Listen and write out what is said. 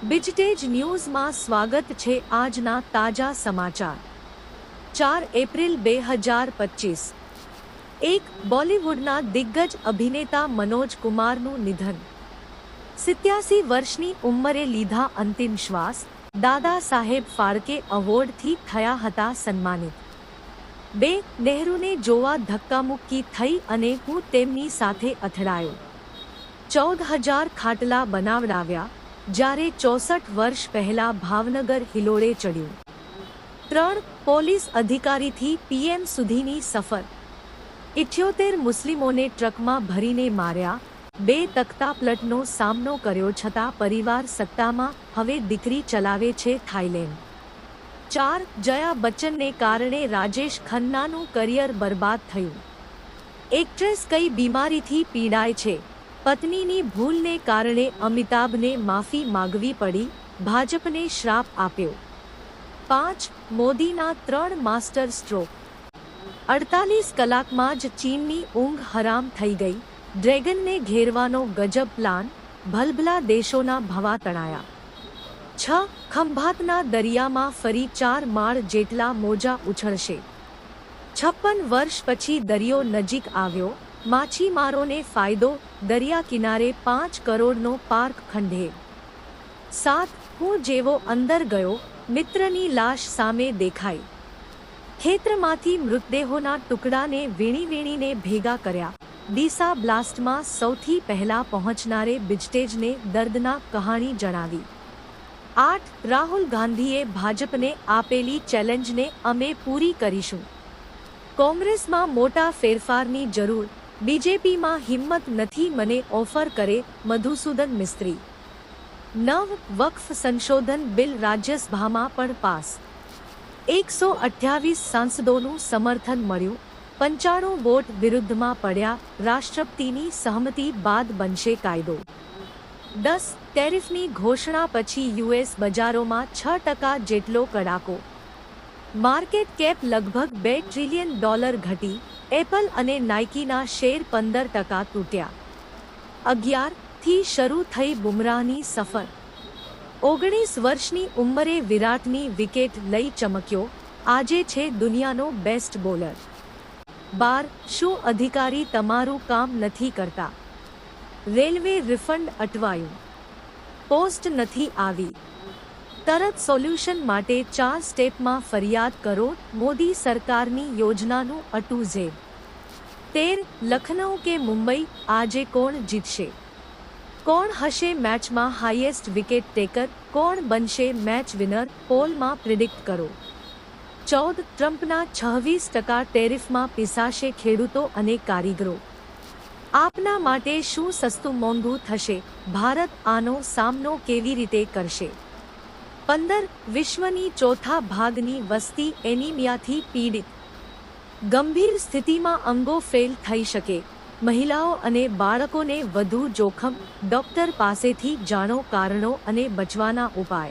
બિજટેજ ન્યૂઝમાં સ્વાગત છે આજના તાજા સમાચાર. ચાર એપ્રિલ બે હજાર પચીસ. એક બોલિવૂડના દિગ્ગજ અભિનેતા મનોજ કુમારનું નિધન. સિત્યાસી વર્ષની ઉંમરે લીધા અંતિમ શ્વાસ, દાદા સાહેબ ફાળકે અવોર્ડથી થયા હતા સન્માનિત. બે નહેરુને જોવા ધક્કામુક્કી થઈ અને હું તેમની સાથે અથડાયો. ચૌદ હજાર ખાટલા બનાવડાવ્યા જ્યારે ચોસઠ વર્ષ પહેલા ભાવનગર હિલોળે ચડ્યું. ત્રણ પોલીસ અધિકારીથી પીએમ સુધીની સફર. ઇઠ્યોતેર મુસ્લિમોને ટ્રકમાં ભરીને માર્યા. બે તખ્તા પ્લટનો સામનો કર્યો છતાં પરિવાર સત્તામાં હવે દીકરી ચલાવે છે થાઇલેન્ડ ચાર જયા બચ્ચનને કારણે રાજેશ ખન્નાનું કરિયર બરબાદ થયું. એક્ટ્રેસ કઈ બીમારીથી પીડાય છે? પત્નીની ભૂલને કારણે અમિતાભને માફી માગવી પડી, ભાજપને શ્રાપ આપ્યો. પાંચ, મોદીના ત્રણ માસ્ટર સ્ટ્રોક. અડતાલીસ કલાકમાં જ ચીનની ઊંઘ હરામ થઈ ગઈ. ડ્રેગનને ઘેરવાનો ગજબ પ્લાન, ભલભલા દેશોના ભવા તણાયા. છ, ખંભાતના દરિયામાં ફરી ચાર માળ જેટલા મોજા ઉછળશે. છપ્પન વર્ષ પછી દરિયો નજીક આવ્યો માછીમારોને ફાયદો, દરિયા કિનારે પાંચ કરોડનો પાર્ક ખંડે. સાત, હું જેવો અંદર ગયો, મિત્રની લાશ સામે દેખાઈ. ખેતરમાંથી મૃતદેહોના ટુકડાને વીણી વીણીને ભેગા કર્યા. ડીસા બ્લાસ્ટમાં સૌથી પહેલા પહોંચનારે બિજટેજને દર્દનાક કહાણી જણાવી. આઠ, રાહુલ ગાંધીએ ભાજપને આપેલી ચેલેન્જને અમે પૂરી કરીશું. કોંગ્રેસમાં મોટા ફેરફારની જરૂર બીજેપીમાં હિંમત નથી મને ઓફર કરે મધુસૂદન મિસ્ત્રી. નવ વક્ફ સંશોધન બિલ રાજ્યસભામાં પણ પાસ. એકસો અઠ્યાવીસ સાંસદોનું સમર્થન મળ્યું, પંચાણું વોટ વિરુદ્ધમાં પડ્યા રાષ્ટ્રપતિની સહમતિ બાદ બનશે કાયદો. દસ ટેરિફની ઘોષણા પછી યુએસ બજારોમાં છ ટકા જેટલો કડાકો. માર્કેટ કેપ લગભગ બે ટ્રિલિયન ડોલર ઘટી એપલ અને નાઇકીના શેર પંદર ટકા તૂટ્યા. અગિયારથી શરૂ થઈ બુમરાહની સફર. ઓગણીસ વર્ષની ઉંમરે વિરાટની વિકેટ લઈ ચમક્યો. આજે છે દુનિયાનો બેસ્ટ બોલર. બાર, શું અધિકારી તમારું કામ નથી કરતા? Railway refund અટવાયું. પોસ્ટ નથી આવી. તરત સોલ્યુશન માટે ચાર સ્ટેપમાં ફરિયાદ કરો, મોદી સરકારની યોજનાનું અટુ ઝેબ તેર, લખનઉ કે મુંબઈ, આજે કોણ જીતશે? કોણ હશે મેચમાં હાઈએસ્ટ વિકેટ ટેકર? કોણ બનશે મેચ વિનર? પોલમાં પ્રિડિક્ટ કરો. ચૌદ, ટ્રમ્પના છવ્વીસ ટકા ટેરિફમાં પીસાશે ખેડૂતો અને કારીગરો. આપના માટે શું સસ્તું મોંઘું થશે? ભારત આનો સામનો કેવી રીતે કરશે? પંદર વિશ્વની ચોથા ભાગની વસ્તી એનિમિયાથી પીડિત. ગંભીર સ્થિતિમાં અંગો ફેલ થઈ શકે. મહિલાઓ અને બાળકોને વધુ જોખમ, ડોક્ટર પાસેથી જાણો કારણો અને બચવાના ઉપાય.